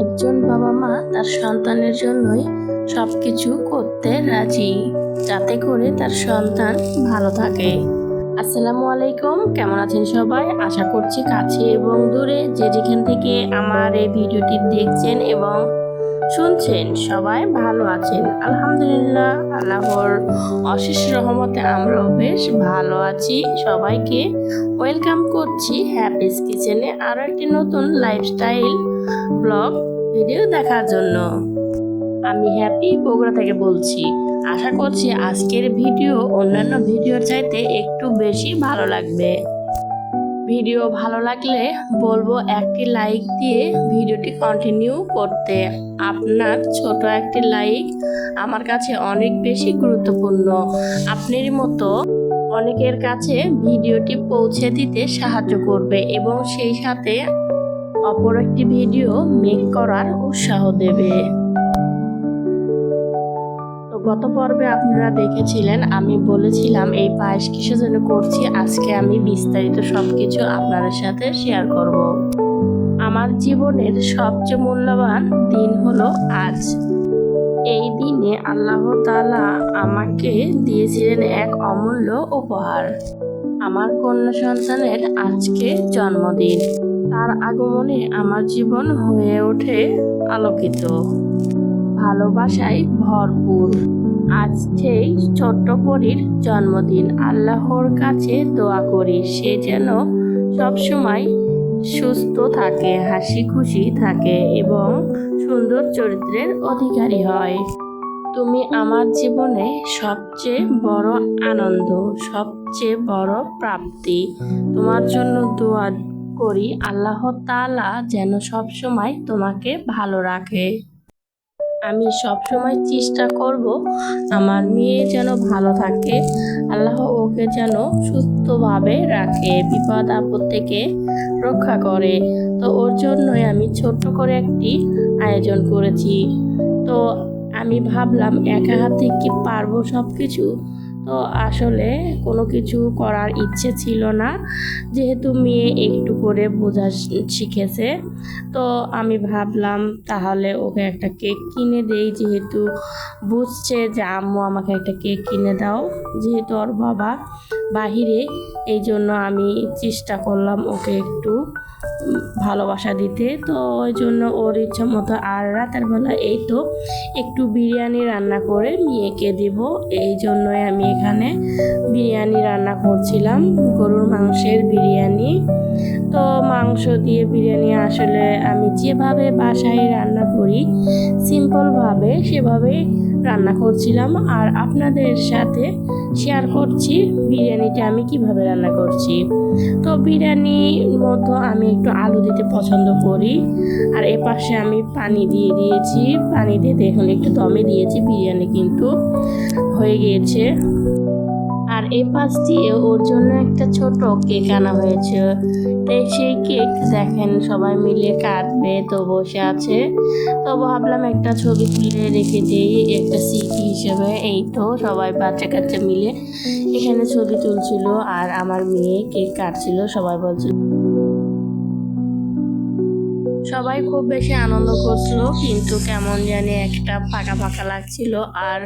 একজন বাবা মা তার সন্তানের জন্যই সব কিছু করতে রাজি, যাতে করে তার সন্তান ভালো থাকে। আসসালামু আলাইকুম, কেমন আছেন সবাই? আশা করছি কাছে এবং দূরে যে যেখান থেকে আমার এই ভিডিওটি দেখছেন এবং শুনছেন সবাই ভালো আছেন। আলহামদুলিল্লাহ, আল্লাহর অশেষ রহমতে আমরাও বেশ ভালো আছি। সবাইকে ওয়েলকাম করছি হ্যাপিস কিচেনে আরও একটি নতুন লাইফস্টাইল ব্লগ ভিডিও দেখার জন্য। আমি হ্যাপি বগুড়া থেকে বলছি। আশা করছি আজকের ভিডিও অন্যান্য ভিডিওর চাইতে একটু বেশি ভালো লাগবে। ভিডিও ভালো লাগলে বলব একটি লাইক দিয়ে ভিডিওটি কন্টিনিউ করতে। আপনার ছোট একটি লাইক আমার কাছে অনেক বেশি গুরুত্বপূর্ণ। আপনারই মতো অনেকের কাছে ভিডিওটি পৌঁছে দিতে সাহায্য করবে এবং সেই সাথে অপর একটি ভিডিও মেক করার উৎসাহ দেবে। তো গত পর্বে আপনারা দেখেছিলেন, আমি বলেছিলাম এই পায়েস কিসের জন্য করছি, আজকে আমি বিস্তারিত সবকিছু আপনাদের সাথে শেয়ার করব। আমার জীবনের সবচেয়ে মূল্যবান দিন হলো আজ। এই দিনে আল্লাহ তালা আমাকে দিয়েছিলেন এক অমূল্য উপহার। আমার কন্যা সন্তানের আজকে জন্মদিন। তার আগমনে আমার জীবন হয়ে ওঠে আলোকিত। ভালোবাসায় ভরপুর। আজ সেই ছোট্ট পরীর জন্মদিন। আল্লাহর কাছে দোয়া করি, সে যেন সবসময় সুস্থ থাকে হাসি খুশি থাকে এবং সুন্দর চরিত্রের অধিকারী হয়। তুমি আমার জীবনে সবচেয়ে বড় আনন্দ, সবচেয়ে বড় প্রাপ্তি। তোমার জন্য দোয়া করি, আল্লাহ তাআলা যেন সবসময় তোমাকে ভালো রাখে। আমি সবসময় চেষ্টা করব আমার মেয়ে যেন ভালো থাকে, আল্লাহ ওকে যেন সুস্থভাবে রাখে, বিপদ আপদ থেকে রক্ষা করে। তো ওর জন্যই আমি ছোট্ট করে একটি আয়োজন করেছি। তো আমি ভাবলাম, একা হাতে কি পারব সব কিছু তো আসলে কোনো কিছু করার ইচ্ছে ছিল না। যেহেতু মেয়ে একটু করে বোঝা শিখেছে, তো আমি ভাবলাম তাহলে ওকে একটা কেক কিনে দেই। যেহেতু বুঝছে যে আম্মু আমাকে একটা কেক কিনে দাও, যেহেতু ওর বাবা বাহিরে, এই জন্য আমি চেষ্টা করলাম ওকে একটু ভালোবাসা দিতে। তো ওই জন্য ওর ইচ্ছা মতো আর রাতের বেলা এই তো একটু বিরিয়ানি রান্না করে মেয়েকে দিব। এই জন্যই আমি এখানে বিরিয়ানি রান্না করছিলাম। গরুর মাংসের বিরিয়ানি তো মাংস দিয়ে বিরিয়ানি আসলে আমি যেভাবে বাসায় রান্না করি সিম্পলভাবে সেভাবে রান্না করছিলাম। আর আপনাদের সাথে শেয়ার করছি বিরিয়ানিটা আমি কীভাবে রান্না করছি। তো বিরিয়ানির মধ্যে আমি একটু আলু দিতে পছন্দ করি। আর এ পাশে আমি পানি দিয়ে দিয়েছি। পানি দিয়ে দেখুন, একটু দমে দিয়েছি। বিরিয়ানি কিন্তু হয়ে গিয়েছে। আর এই পাশ দিয়ে ওর জন্য একটা ছোট কেক আনা হয়েছে। তাই সেই কেক, দেখেন, সবাই মিলে কাটবে, তো বসে আছে। তো ভাবলাম একটা ছবি তুলে রেখে দিই, একটা স্মৃতি হিসেবে। এই তো সবাই বাচ্চা কাচ্চা মিলে এখানে ছবি তুলছিল আর আমার মেয়ে কেক কাটছিল, সবাই বলছিল সবাই খুব বেশি আনন্দ করছিল, কিন্তু কেমন জানি একটা ফাঁকা ফাঁকা লাগছিল আর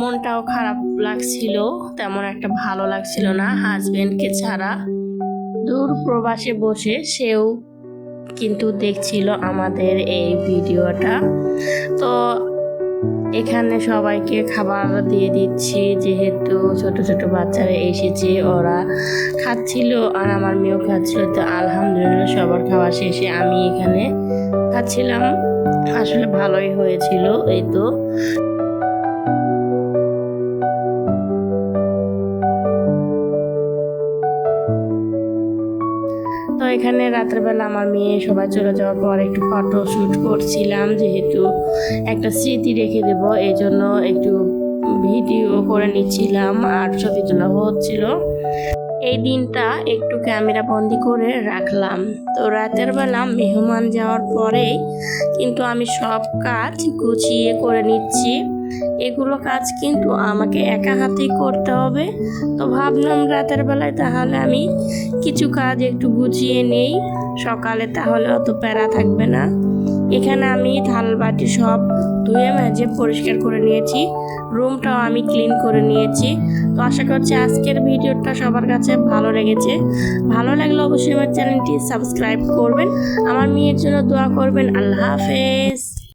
মনটাও খারাপ লাগছিল, তেমন একটা ভালো লাগছিল না হাজবেন্ডকে ছাড়া। দূর প্রবাসে বসে সেও কিন্তু দেখছিল আমাদের এই ভিডিওটা। তো এখানে সবাইকে খাবার দিয়ে দিচ্ছি, যেহেতু ছোট ছোট বাচ্চারা এসেছে, ওরা খাচ্ছিল আর আমার মেয়েও খাচ্ছিল। তো আলহামদুলিল্লাহ সবার খাওয়া শেষে আমি এখানে খাচ্ছিলাম। আসলে ভালোই হয়েছিল, এই তো। তো এখানে রাত্রেবেলা আমার মেয়ে সবাই চলে যাওয়ার পর একটু ফটো শ্যুট করছিলাম, যেহেতু একটা স্মৃতি রেখে দেব এই জন্য একটু ভিডিও করে নিচ্ছিলাম, আর ছবি তোলা হচ্ছিল। এই দিনটা একটু ক্যামেরা বন্দি করে রাখলাম। তো রাতের বেলা মেহমান যাওয়ার পরেই কিন্তু আমি সব কাজ গুছিয়ে করে নিচ্ছি। এগুলো কাজ কিন্তু আমাকে একা হাতেই করতে হবে। তো ভাবলাম রাতের বেলায় তাহলে আমি কিছু কাজ একটু গুছিয়ে নেই। সকালে তাহলে অত প্যারা থাকবে না। এখানে আমি থাল বাটি সব ধুয়ে মেজে পরিষ্কার করে নিয়েছি। রুমটাও আমি ক্লিন করে নিয়েছি। তো আশা করছি আজকের ভিডিওটা সবার কাছে ভালো লেগেছে। ভালো লাগলে অবশ্যই আমার চ্যানেলটি সাবস্ক্রাইব করবেন। আমার মেয়ের জন্য দোয়া করবেন। আল্লাহ হাফেজ।